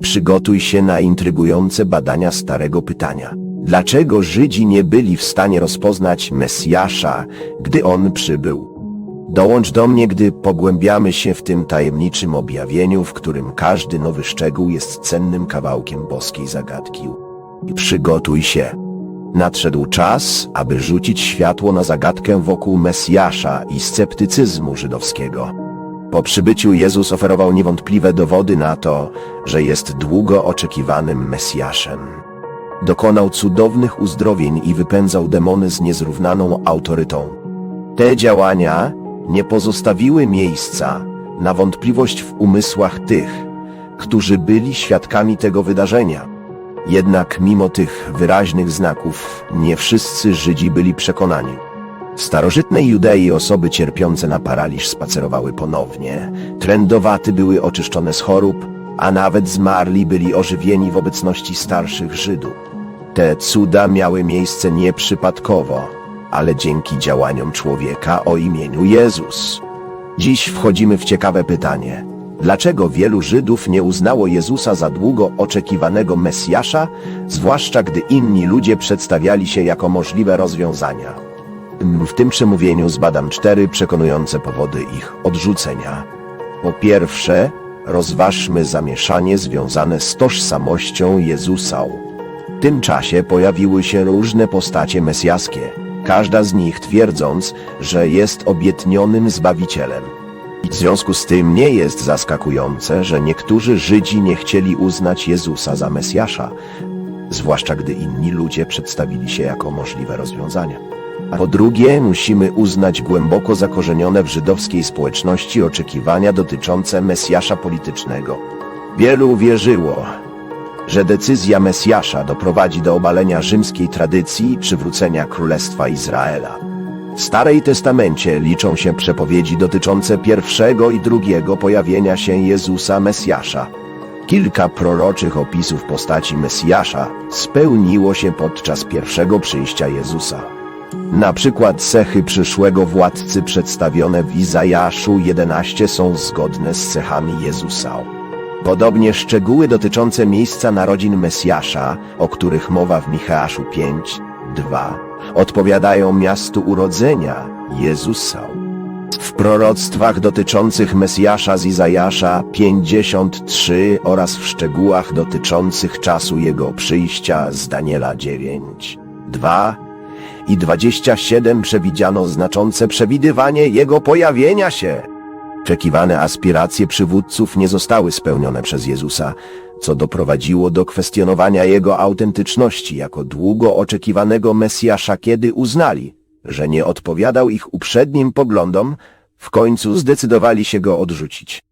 Przygotuj się na intrygujące badania starego pytania. Dlaczego Żydzi nie byli w stanie rozpoznać Mesjasza, gdy on przybył? Dołącz do mnie, gdy pogłębiamy się w tym tajemniczym objawieniu, w którym każdy nowy szczegół jest cennym kawałkiem boskiej zagadki. Przygotuj się. Nadszedł czas, aby rzucić światło na zagadkę wokół Mesjasza i sceptycyzmu żydowskiego. Po przybyciu Jezus oferował niewątpliwe dowody na to, że jest długo oczekiwanym Mesjaszem. Dokonał cudownych uzdrowień i wypędzał demony z niezrównaną autorytą. Te działania nie pozostawiły miejsca na wątpliwość w umysłach tych, którzy byli świadkami tego wydarzenia. Jednak mimo tych wyraźnych znaków nie wszyscy Żydzi byli przekonani. W starożytnej Judei osoby cierpiące na paraliż spacerowały ponownie, trędowaty były oczyszczone z chorób, a nawet zmarli byli ożywieni w obecności starszych Żydów. Te cuda miały miejsce nieprzypadkowo, ale dzięki działaniom człowieka o imieniu Jezus. Dziś wchodzimy w ciekawe pytanie. Dlaczego wielu Żydów nie uznało Jezusa za długo oczekiwanego Mesjasza, zwłaszcza gdy inni ludzie przedstawiali się jako możliwe rozwiązania? W tym przemówieniu zbadam cztery przekonujące powody ich odrzucenia. Po pierwsze, rozważmy zamieszanie związane z tożsamością Jezusa. W tym czasie pojawiły się różne postacie mesjaskie, każda z nich twierdząc, że jest obietnionym Zbawicielem. W związku z tym nie jest zaskakujące, że niektórzy Żydzi nie chcieli uznać Jezusa za Mesjasza, zwłaszcza gdy inni ludzie przedstawili się jako możliwe rozwiązania. A po drugie, musimy uznać głęboko zakorzenione w żydowskiej społeczności oczekiwania dotyczące Mesjasza politycznego. Wielu wierzyło, że decyzja Mesjasza doprowadzi do obalenia rzymskiej tradycji i przywrócenia Królestwa Izraela. W Starej Testamencie liczą się przepowiedzi dotyczące pierwszego i drugiego pojawienia się Jezusa Mesjasza. Kilka proroczych opisów postaci Mesjasza spełniło się podczas pierwszego przyjścia Jezusa. Na przykład cechy przyszłego władcy przedstawione w Izajaszu 11 są zgodne z cechami Jezusa. Podobnie szczegóły dotyczące miejsca narodzin Mesjasza, o których mowa w Micheaszu 5, 2, odpowiadają miastu urodzenia Jezusa. W proroctwach dotyczących Mesjasza z Izajasza 53 oraz w szczegółach dotyczących czasu jego przyjścia z Daniela 9, 2 i 27 przewidziano znaczące przewidywanie jego pojawienia się. Oczekiwane aspiracje przywódców nie zostały spełnione przez Jezusa, co doprowadziło do kwestionowania jego autentyczności jako długo oczekiwanego Mesjasza, kiedy uznali, że nie odpowiadał ich uprzednim poglądom, w końcu zdecydowali się go odrzucić.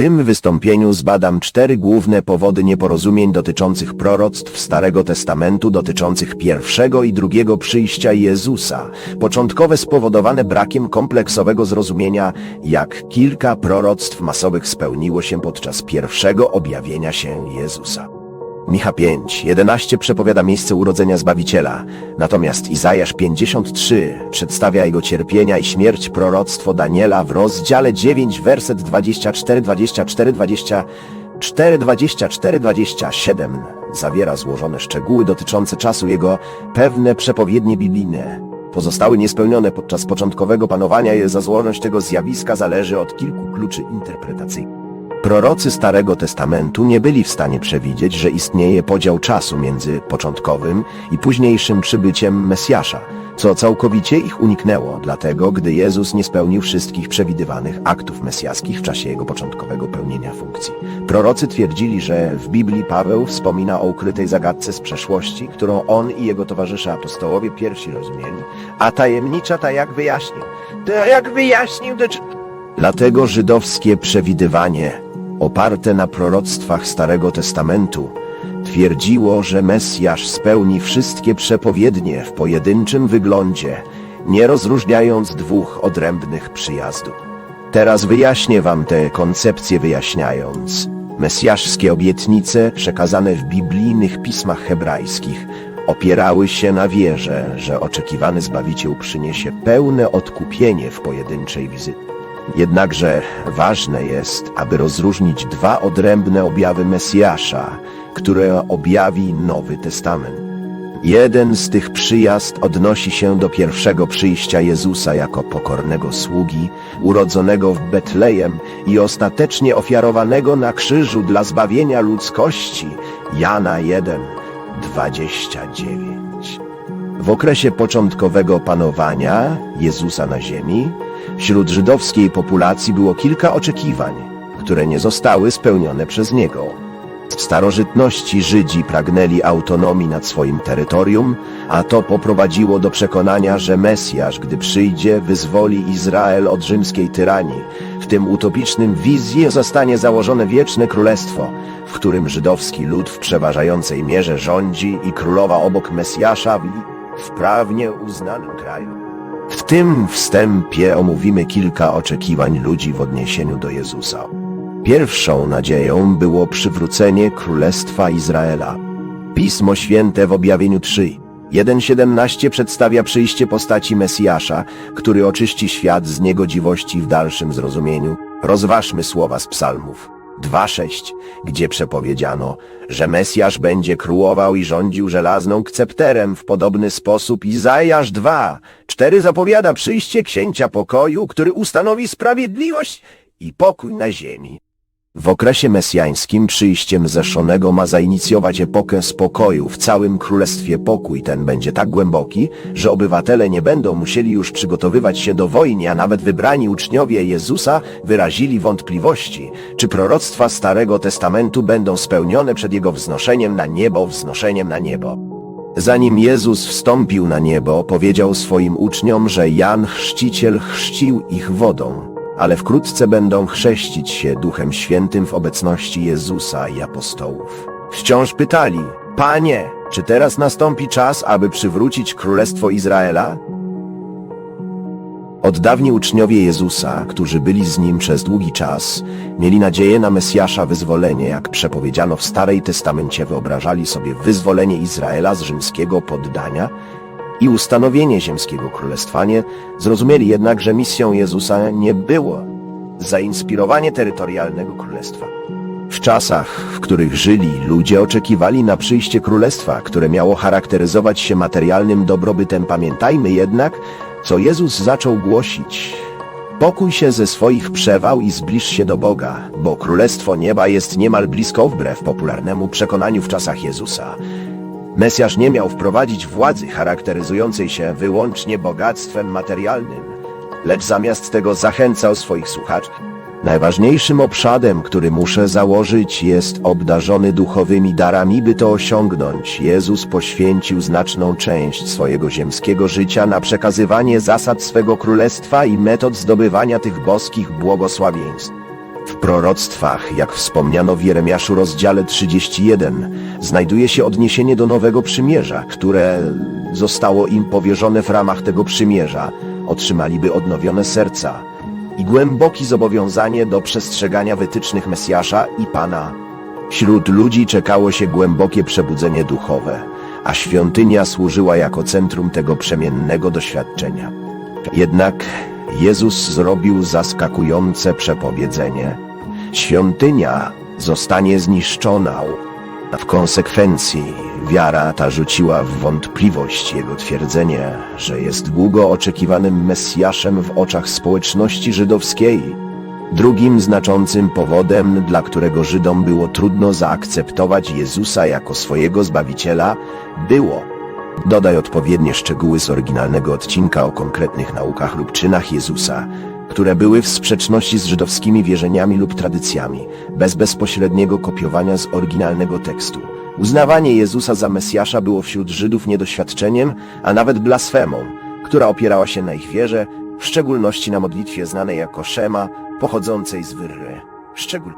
Tym wystąpieniu zbadam cztery główne powody nieporozumień dotyczących proroctw Starego Testamentu dotyczących pierwszego i drugiego przyjścia Jezusa, początkowe spowodowane brakiem kompleksowego zrozumienia, jak kilka proroctw masowych spełniło się podczas pierwszego objawienia się Jezusa. Micha 5, 11 przepowiada miejsce urodzenia Zbawiciela, natomiast Izajasz 53 przedstawia jego cierpienia i śmierć proroctwo Daniela w rozdziale 9, werset 24, 24, 24, 24, 27 zawiera złożone szczegóły dotyczące czasu jego pewne przepowiednie biblijne. Pozostały niespełnione podczas początkowego panowania je za złożoność tego zjawiska zależy od kilku kluczy interpretacyjnych. Prorocy Starego Testamentu nie byli w stanie przewidzieć, że istnieje podział czasu między początkowym i późniejszym przybyciem Mesjasza, co całkowicie ich uniknęło, dlatego gdy Jezus nie spełnił wszystkich przewidywanych aktów mesjaskich w czasie jego początkowego pełnienia funkcji. Prorocy twierdzili, że w Biblii Paweł wspomina o ukrytej zagadce z przeszłości, którą on i jego towarzysze apostołowie pierwsi rozumieli, a tajemnicza ta jak wyjaśnił. To jak wyjaśnił, to... Dlatego żydowskie przewidywanie oparte na proroctwach Starego Testamentu, twierdziło, że Mesjasz spełni wszystkie przepowiednie w pojedynczym wyglądzie, nie rozróżniając dwóch odrębnych przyjazdów. Teraz wyjaśnię wam te koncepcje wyjaśniając. Mesjaszskie obietnice przekazane w biblijnych pismach hebrajskich opierały się na wierze, że oczekiwany Zbawiciel przyniesie pełne odkupienie w pojedynczej wizycie. Jednakże ważne jest, aby rozróżnić dwa odrębne objawy Mesjasza, które objawi Nowy Testament. Jeden z tych przyjazd odnosi się do pierwszego przyjścia Jezusa jako pokornego sługi, urodzonego w Betlejem i ostatecznie ofiarowanego na krzyżu dla zbawienia ludzkości. Jana 1, 29. W okresie początkowego panowania Jezusa na ziemi, wśród żydowskiej populacji było kilka oczekiwań, które nie zostały spełnione przez Niego. W starożytności Żydzi pragnęli autonomii nad swoim terytorium, a to poprowadziło do przekonania, że Mesjasz, gdy przyjdzie, wyzwoli Izrael od rzymskiej tyranii. W tym utopicznym wizji zostanie założone wieczne królestwo, w którym żydowski lud w przeważającej mierze rządzi i królowa obok Mesjasza w, w prawnie uznanym kraju. W tym wstępie omówimy kilka oczekiwań ludzi w odniesieniu do Jezusa. Pierwszą nadzieją było przywrócenie Królestwa Izraela. Pismo Święte w objawieniu 3. 1.17 przedstawia przyjście postaci Mesjasza, który oczyści świat z niegodziwości w dalszym zrozumieniu. Rozważmy słowa z psalmów. 2.6, gdzie przepowiedziano, że Mesjasz będzie królował i rządził żelazną kcepterem w podobny sposób Izajasz 2. 4 zapowiada przyjście księcia pokoju, który ustanowi sprawiedliwość i pokój na ziemi. W okresie mesjańskim przyjściem Zeszonego ma zainicjować epokę spokoju. W całym królestwie pokój ten będzie tak głęboki, że obywatele nie będą musieli już przygotowywać się do wojny, a nawet wybrani uczniowie Jezusa wyrazili wątpliwości, czy proroctwa Starego Testamentu będą spełnione przed Jego wznoszeniem na niebo, wznoszeniem na niebo. Zanim Jezus wstąpił na niebo, powiedział swoim uczniom, że Jan Chrzciciel chrzcił ich wodą, ale wkrótce będą chrzestić się Duchem Świętym w obecności Jezusa i apostołów. Wciąż pytali, Panie, czy teraz nastąpi czas, aby przywrócić Królestwo Izraela? Oddawni uczniowie Jezusa, którzy byli z Nim przez długi czas, mieli nadzieję na Mesjasza wyzwolenie, jak przepowiedziano w Starej Testamencie, wyobrażali sobie wyzwolenie Izraela z rzymskiego poddania i ustanowienie ziemskiego królestwa. Nie zrozumieli jednak, że misją Jezusa nie było zainspirowanie terytorialnego królestwa. W czasach, w których żyli, ludzie oczekiwali na przyjście królestwa, które miało charakteryzować się materialnym dobrobytem. Pamiętajmy jednak, co Jezus zaczął głosić. Pokój się ze swoich przewał i zbliż się do Boga, bo królestwo nieba jest niemal blisko wbrew popularnemu przekonaniu w czasach Jezusa. Mesjasz nie miał wprowadzić władzy charakteryzującej się wyłącznie bogactwem materialnym, lecz zamiast tego zachęcał swoich słuchaczy. Najważniejszym obszarem, który muszę założyć, jest obdarzony duchowymi darami, by to osiągnąć. Jezus poświęcił znaczną część swojego ziemskiego życia na przekazywanie zasad swego królestwa i metod zdobywania tych boskich błogosławieństw. W proroctwach, jak wspomniano w Jeremiaszu rozdziale 31, znajduje się odniesienie do Nowego Przymierza, które zostało im powierzone w ramach tego przymierza. Otrzymaliby odnowione serca i głębokie zobowiązanie do przestrzegania wytycznych Mesjasza i Pana. Wśród ludzi czekało się głębokie przebudzenie duchowe, a świątynia służyła jako centrum tego przemiennego doświadczenia. Jednak Jezus zrobił zaskakujące przepowiedzenie. Świątynia zostanie zniszczona. W konsekwencji wiara ta rzuciła w wątpliwość jego twierdzenie, że jest długo oczekiwanym Mesjaszem w oczach społeczności żydowskiej. Drugim znaczącym powodem, dla którego Żydom było trudno zaakceptować Jezusa jako swojego Zbawiciela, było Dodaj odpowiednie szczegóły z oryginalnego odcinka o konkretnych naukach lub czynach Jezusa, które były w sprzeczności z żydowskimi wierzeniami lub tradycjami, bez bezpośredniego kopiowania z oryginalnego tekstu. Uznawanie Jezusa za Mesjasza było wśród Żydów niedoświadczeniem, a nawet blasfemą, która opierała się na ich wierze, w szczególności na modlitwie znanej jako Szema, pochodzącej z Wyrry. Szczegól...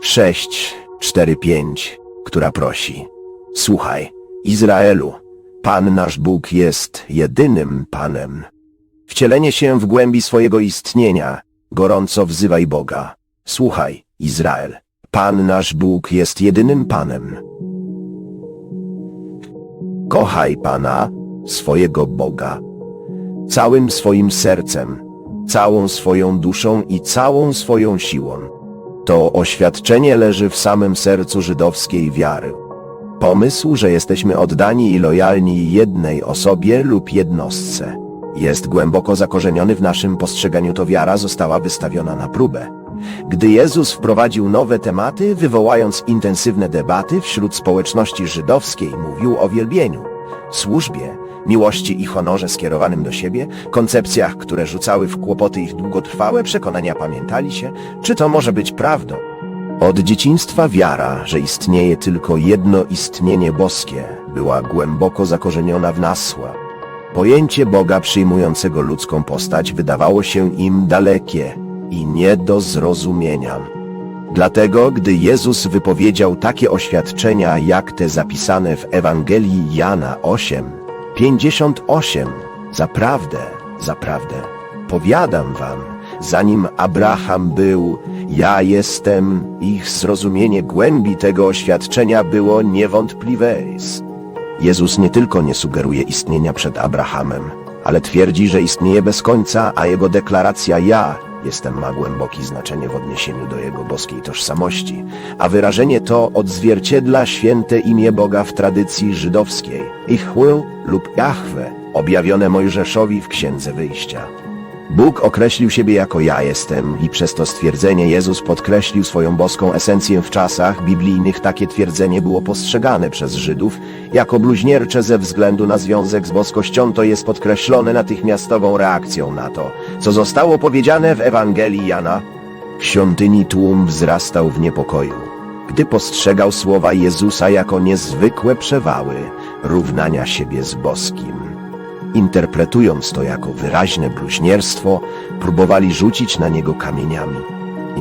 6, 4, 5, która prosi. Słuchaj, Izraelu, Pan nasz Bóg jest jedynym Panem. Wcielenie się w głębi swojego istnienia, gorąco wzywaj Boga. Słuchaj, Izrael, Pan nasz Bóg jest jedynym Panem. Kochaj Pana, swojego Boga, całym swoim sercem, całą swoją duszą i całą swoją siłą. To oświadczenie leży w samym sercu żydowskiej wiary. Pomysł, że jesteśmy oddani i lojalni jednej osobie lub jednostce, jest głęboko zakorzeniony w naszym postrzeganiu. To wiara została wystawiona na próbę. Gdy Jezus wprowadził nowe tematy, wywołając intensywne debaty wśród społeczności żydowskiej, mówił o wielbieniu, służbie, miłości i honorze skierowanym do siebie, koncepcjach, które rzucały w kłopoty ich długotrwałe przekonania pamiętali się, czy to może być prawdą. Od dzieciństwa wiara, że istnieje tylko jedno istnienie boskie, była głęboko zakorzeniona w nasła. Pojęcie Boga przyjmującego ludzką postać wydawało się im dalekie i nie do zrozumienia. Dlatego, gdy Jezus wypowiedział takie oświadczenia jak te zapisane w Ewangelii Jana 8, 58, zaprawdę, zaprawdę, powiadam wam, zanim Abraham był, ja jestem, ich zrozumienie głębi tego oświadczenia było niewątpliwe. Jezus nie tylko nie sugeruje istnienia przed Abrahamem, ale twierdzi, że istnieje bez końca, a jego deklaracja ja jestem ma głębokie znaczenie w odniesieniu do jego boskiej tożsamości, a wyrażenie to odzwierciedla święte imię Boga w tradycji żydowskiej, Ichwil lub Jahwe, objawione Mojżeszowi w Księdze Wyjścia. Bóg określił siebie jako ja jestem i przez to stwierdzenie Jezus podkreślił swoją boską esencję w czasach biblijnych. Takie twierdzenie było postrzegane przez Żydów jako bluźniercze ze względu na związek z boskością. To jest podkreślone natychmiastową reakcją na to, co zostało powiedziane w Ewangelii Jana. W świątyni tłum wzrastał w niepokoju, gdy postrzegał słowa Jezusa jako niezwykłe przewały równania siebie z boskim interpretując to jako wyraźne bluźnierstwo, próbowali rzucić na niego kamieniami.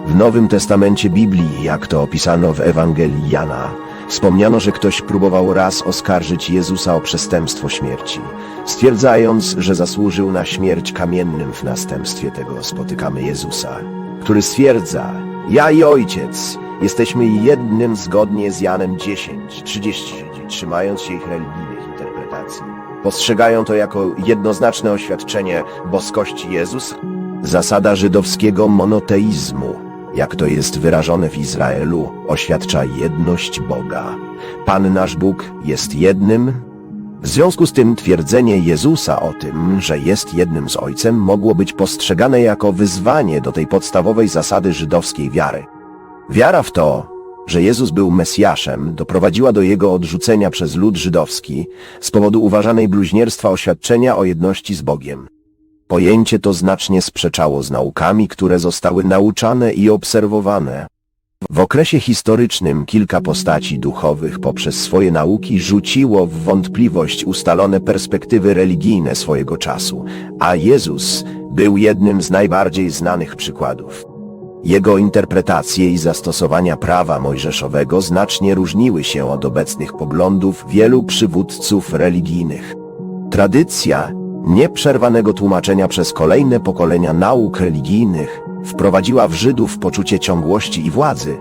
W Nowym Testamencie Biblii, jak to opisano w Ewangelii Jana, wspomniano, że ktoś próbował raz oskarżyć Jezusa o przestępstwo śmierci, stwierdzając, że zasłużył na śmierć kamiennym w następstwie tego spotykamy Jezusa, który stwierdza, ja i Ojciec jesteśmy jednym zgodnie z Janem 10, 30, trzymając się ich interpretacji. Postrzegają to jako jednoznaczne oświadczenie boskości Jezus, zasada żydowskiego monoteizmu, jak to jest wyrażone w Izraelu, oświadcza jedność Boga. Pan nasz Bóg jest jednym. W związku z tym twierdzenie Jezusa o tym, że jest jednym z Ojcem, mogło być postrzegane jako wyzwanie do tej podstawowej zasady żydowskiej wiary. Wiara w to, że Jezus był Mesjaszem, doprowadziła do jego odrzucenia przez lud żydowski z powodu uważanej bluźnierstwa oświadczenia o jedności z Bogiem. Pojęcie to znacznie sprzeczało z naukami, które zostały nauczane i obserwowane. W okresie historycznym kilka postaci duchowych poprzez swoje nauki rzuciło w wątpliwość ustalone perspektywy religijne swojego czasu, a Jezus był jednym z najbardziej znanych przykładów. Jego interpretacje i zastosowania prawa mojżeszowego znacznie różniły się od obecnych poglądów wielu przywódców religijnych. Tradycja nieprzerwanego tłumaczenia przez kolejne pokolenia nauk religijnych wprowadziła w Żydów poczucie ciągłości i władzy.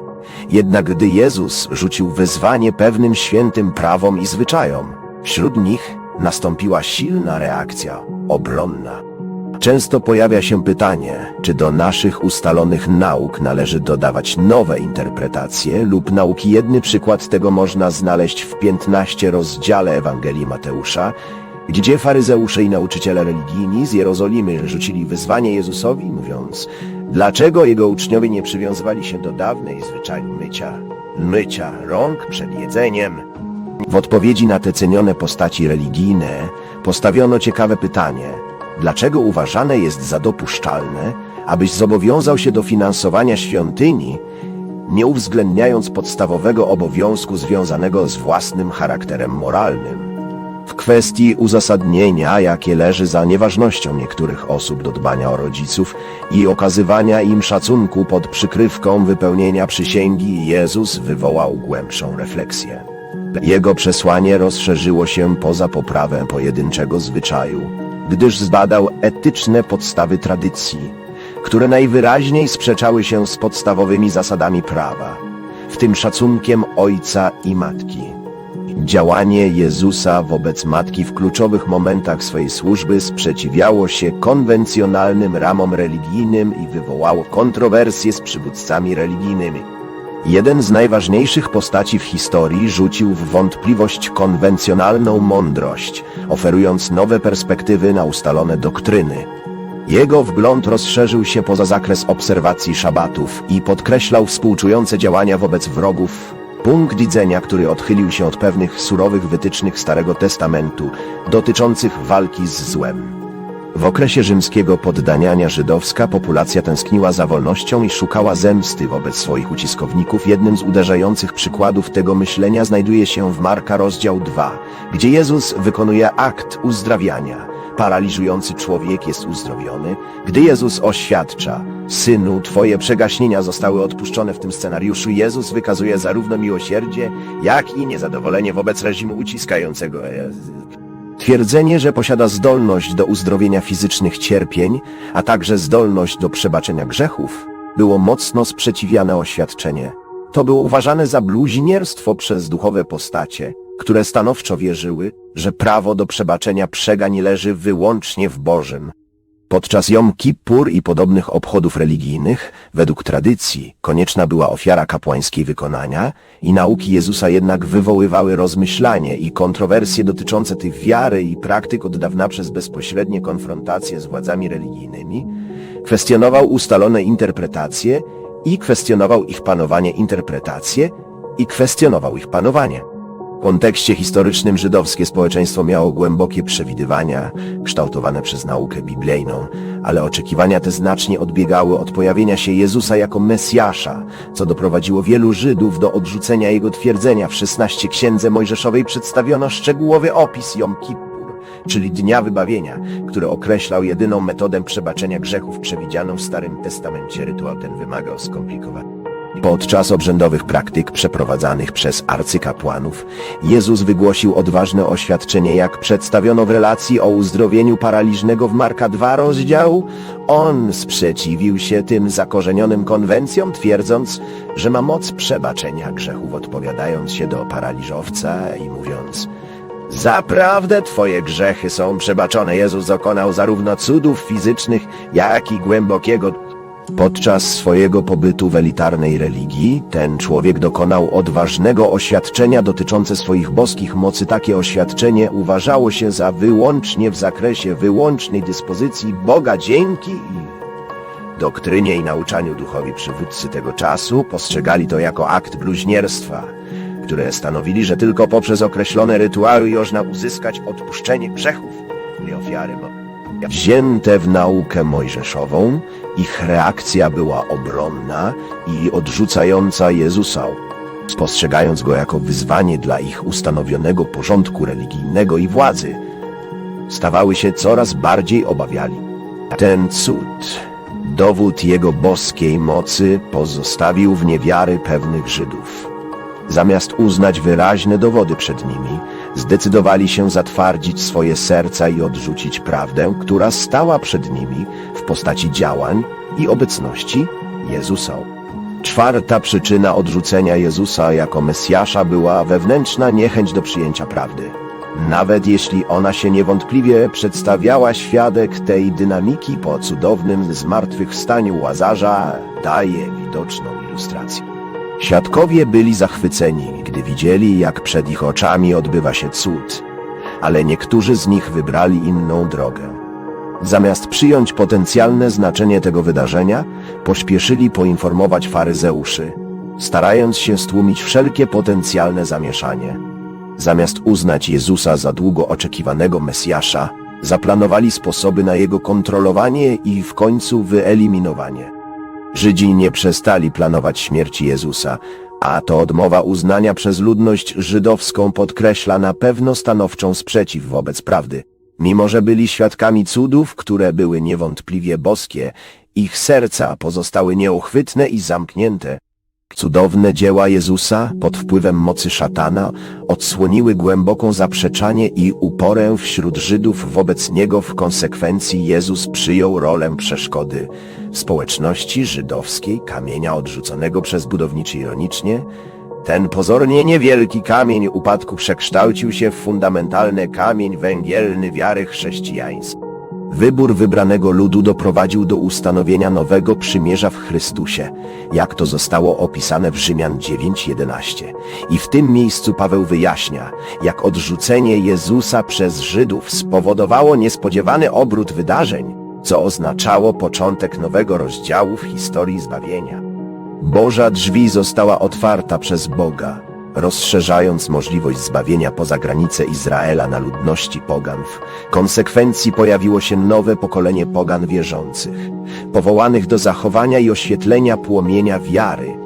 Jednak gdy Jezus rzucił wyzwanie pewnym świętym prawom i zwyczajom, wśród nich nastąpiła silna reakcja obronna. Często pojawia się pytanie, czy do naszych ustalonych nauk należy dodawać nowe interpretacje lub nauki. Jedny przykład tego można znaleźć w 15 rozdziale Ewangelii Mateusza, gdzie faryzeusze i nauczyciele religijni z Jerozolimy rzucili wyzwanie Jezusowi, mówiąc, dlaczego jego uczniowie nie przywiązywali się do dawnej zwyczaju mycia, mycia rąk przed jedzeniem. W odpowiedzi na te cenione postaci religijne postawiono ciekawe pytanie – dlaczego uważane jest za dopuszczalne, abyś zobowiązał się do finansowania świątyni, nie uwzględniając podstawowego obowiązku związanego z własnym charakterem moralnym. W kwestii uzasadnienia, jakie leży za nieważnością niektórych osób do dbania o rodziców i okazywania im szacunku pod przykrywką wypełnienia przysięgi, Jezus wywołał głębszą refleksję. Jego przesłanie rozszerzyło się poza poprawę pojedynczego zwyczaju, gdyż zbadał etyczne podstawy tradycji, które najwyraźniej sprzeczały się z podstawowymi zasadami prawa, w tym szacunkiem ojca i matki. Działanie Jezusa wobec matki w kluczowych momentach swojej służby sprzeciwiało się konwencjonalnym ramom religijnym i wywołało kontrowersje z przywódcami religijnymi. Jeden z najważniejszych postaci w historii rzucił w wątpliwość konwencjonalną mądrość, oferując nowe perspektywy na ustalone doktryny. Jego wgląd rozszerzył się poza zakres obserwacji szabatów i podkreślał współczujące działania wobec wrogów, punkt widzenia, który odchylił się od pewnych surowych wytycznych Starego Testamentu dotyczących walki z złem. W okresie rzymskiego poddaniania żydowska populacja tęskniła za wolnością i szukała zemsty wobec swoich uciskowników. Jednym z uderzających przykładów tego myślenia znajduje się w Marka rozdział 2, gdzie Jezus wykonuje akt uzdrawiania. Paraliżujący człowiek jest uzdrowiony, gdy Jezus oświadcza Synu, twoje przegaśnienia zostały odpuszczone w tym scenariuszu. Jezus wykazuje zarówno miłosierdzie, jak i niezadowolenie wobec reżimu uciskającego. Twierdzenie, że posiada zdolność do uzdrowienia fizycznych cierpień, a także zdolność do przebaczenia grzechów, było mocno sprzeciwiane oświadczenie. To było uważane za bluźnierstwo przez duchowe postacie, które stanowczo wierzyły, że prawo do przebaczenia przegań leży wyłącznie w Bożym. Podczas Jom Kippur i podobnych obchodów religijnych, według tradycji, konieczna była ofiara kapłańskiej wykonania i nauki Jezusa jednak wywoływały rozmyślanie i kontrowersje dotyczące tych wiary i praktyk od dawna przez bezpośrednie konfrontacje z władzami religijnymi, kwestionował ustalone interpretacje i kwestionował ich panowanie interpretacje i kwestionował ich panowanie. W kontekście historycznym żydowskie społeczeństwo miało głębokie przewidywania, kształtowane przez naukę biblijną, ale oczekiwania te znacznie odbiegały od pojawienia się Jezusa jako Mesjasza, co doprowadziło wielu Żydów do odrzucenia jego twierdzenia. W 16 Księdze Mojżeszowej przedstawiono szczegółowy opis Jom Kippur, czyli Dnia Wybawienia, który określał jedyną metodę przebaczenia grzechów przewidzianą w Starym Testamencie. Rytuał ten wymagał skomplikowania. Podczas obrzędowych praktyk przeprowadzanych przez arcykapłanów, Jezus wygłosił odważne oświadczenie, jak przedstawiono w relacji o uzdrowieniu paraliżnego w Marka 2 rozdziału. On sprzeciwił się tym zakorzenionym konwencjom, twierdząc, że ma moc przebaczenia grzechów, odpowiadając się do paraliżowca i mówiąc Zaprawdę twoje grzechy są przebaczone. Jezus dokonał zarówno cudów fizycznych, jak i głębokiego Podczas swojego pobytu w elitarnej religii, ten człowiek dokonał odważnego oświadczenia dotyczące swoich boskich mocy. Takie oświadczenie uważało się za wyłącznie w zakresie wyłącznej dyspozycji Boga dzięki doktrynie i nauczaniu duchowi przywódcy tego czasu postrzegali to jako akt bluźnierstwa, które stanowili, że tylko poprzez określone rytuały można uzyskać odpuszczenie grzechów i ofiary wzięte w naukę mojżeszową, ich reakcja była obronna i odrzucająca Jezusa, spostrzegając go jako wyzwanie dla ich ustanowionego porządku religijnego i władzy. Stawały się coraz bardziej obawiali. Ten cud, dowód jego boskiej mocy, pozostawił w niewiary pewnych Żydów. Zamiast uznać wyraźne dowody przed nimi, zdecydowali się zatwardzić swoje serca i odrzucić prawdę, która stała przed nimi w postaci działań i obecności Jezusa. Czwarta przyczyna odrzucenia Jezusa jako Mesjasza była wewnętrzna niechęć do przyjęcia prawdy. Nawet jeśli ona się niewątpliwie przedstawiała świadek tej dynamiki po cudownym zmartwychwstaniu Łazarza, daje widoczną ilustrację. Świadkowie byli zachwyceni, gdy widzieli, jak przed ich oczami odbywa się cud, ale niektórzy z nich wybrali inną drogę. Zamiast przyjąć potencjalne znaczenie tego wydarzenia, pośpieszyli poinformować faryzeuszy, starając się stłumić wszelkie potencjalne zamieszanie. Zamiast uznać Jezusa za długo oczekiwanego Mesjasza, zaplanowali sposoby na jego kontrolowanie i w końcu wyeliminowanie. Żydzi nie przestali planować śmierci Jezusa, a to odmowa uznania przez ludność żydowską podkreśla na pewno stanowczą sprzeciw wobec prawdy. Mimo, że byli świadkami cudów, które były niewątpliwie boskie, ich serca pozostały nieuchwytne i zamknięte. Cudowne dzieła Jezusa pod wpływem mocy szatana odsłoniły głęboką zaprzeczanie i uporę wśród Żydów wobec Niego w konsekwencji Jezus przyjął rolę przeszkody. W społeczności żydowskiej kamienia odrzuconego przez budowniczy ironicznie Ten pozornie niewielki kamień upadku przekształcił się w fundamentalny kamień węgielny wiary chrześcijańskiej. Wybór wybranego ludu doprowadził do ustanowienia nowego przymierza w Chrystusie, jak to zostało opisane w Rzymian 9:11. I w tym miejscu Paweł wyjaśnia, jak odrzucenie Jezusa przez Żydów spowodowało niespodziewany obrót wydarzeń, co oznaczało początek nowego rozdziału w historii zbawienia. Boża drzwi została otwarta przez Boga, rozszerzając możliwość zbawienia poza granice Izraela na ludności pogan. W konsekwencji pojawiło się nowe pokolenie pogan wierzących, powołanych do zachowania i oświetlenia płomienia wiary.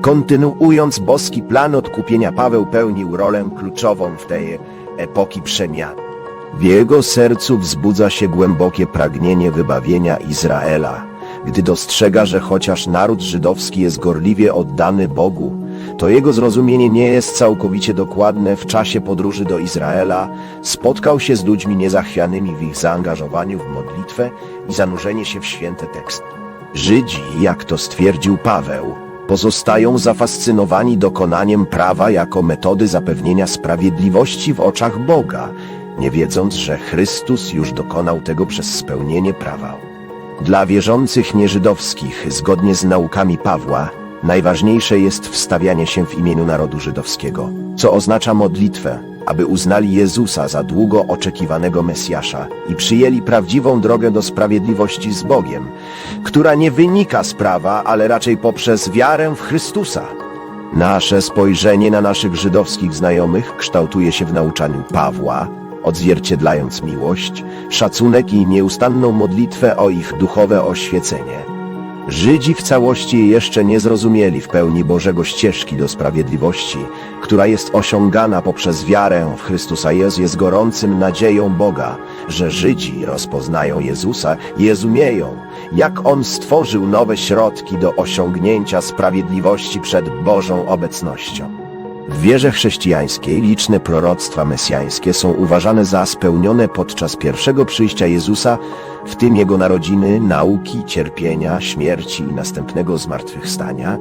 Kontynuując boski plan odkupienia, Paweł pełnił rolę kluczową w tej epoki przemian. W jego sercu wzbudza się głębokie pragnienie wybawienia Izraela, gdy dostrzega, że chociaż naród żydowski jest gorliwie oddany Bogu, to jego zrozumienie nie jest całkowicie dokładne. W czasie podróży do Izraela spotkał się z ludźmi niezachwianymi w ich zaangażowaniu w modlitwę i zanurzenie się w święte teksty. Żydzi, jak to stwierdził Paweł, pozostają zafascynowani dokonaniem prawa jako metody zapewnienia sprawiedliwości w oczach Boga, nie wiedząc, że Chrystus już dokonał tego przez spełnienie prawa. Dla wierzących nieżydowskich, zgodnie z naukami Pawła, najważniejsze jest wstawianie się w imieniu narodu żydowskiego, co oznacza modlitwę, aby uznali Jezusa za długo oczekiwanego Mesjasza i przyjęli prawdziwą drogę do sprawiedliwości z Bogiem, która nie wynika z prawa, ale raczej poprzez wiarę w Chrystusa. Nasze spojrzenie na naszych żydowskich znajomych kształtuje się w nauczaniu Pawła, odzwierciedlając miłość, szacunek i nieustanną modlitwę o ich duchowe oświecenie. Żydzi w całości jeszcze nie zrozumieli w pełni Bożego ścieżki do sprawiedliwości, która jest osiągana poprzez wiarę w Chrystusa. Jezus jest gorącym nadzieją Boga, że Żydzi rozpoznają Jezusa i rozumieją, jak On stworzył nowe środki do osiągnięcia sprawiedliwości przed Bożą obecnością. W wierze chrześcijańskiej liczne proroctwa mesjańskie są uważane za spełnione podczas pierwszego przyjścia Jezusa, w tym Jego narodziny, nauki, cierpienia, śmierci i następnego zmartwychwstania.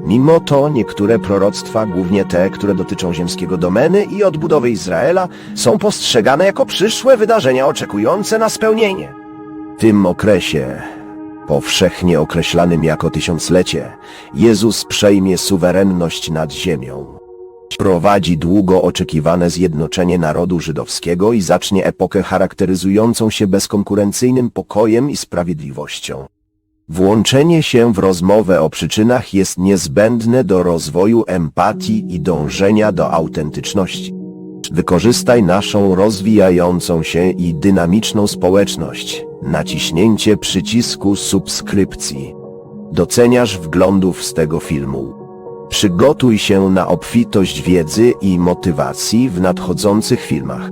Mimo to niektóre proroctwa, głównie te, które dotyczą ziemskiego domeny i odbudowy Izraela, są postrzegane jako przyszłe wydarzenia oczekujące na spełnienie. W tym okresie, powszechnie określanym jako tysiąclecie, Jezus przejmie suwerenność nad ziemią prowadzi długo oczekiwane zjednoczenie narodu żydowskiego i zacznie epokę charakteryzującą się bezkonkurencyjnym pokojem i sprawiedliwością. Włączenie się w rozmowę o przyczynach jest niezbędne do rozwoju empatii i dążenia do autentyczności. Wykorzystaj naszą rozwijającą się i dynamiczną społeczność. Naciśnięcie przycisku subskrypcji. Doceniasz wglądów z tego filmu. Przygotuj się na obfitość wiedzy i motywacji w nadchodzących filmach.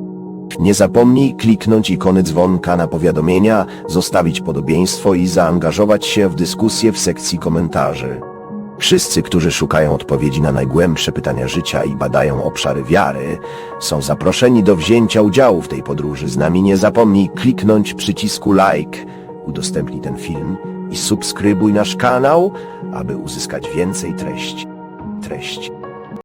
Nie zapomnij kliknąć ikony dzwonka na powiadomienia, zostawić podobieństwo i zaangażować się w dyskusję w sekcji komentarzy. Wszyscy, którzy szukają odpowiedzi na najgłębsze pytania życia i badają obszary wiary, są zaproszeni do wzięcia udziału w tej podróży z nami. Nie zapomnij kliknąć przycisku like, udostępnij ten film i subskrybuj nasz kanał, aby uzyskać więcej treści treść.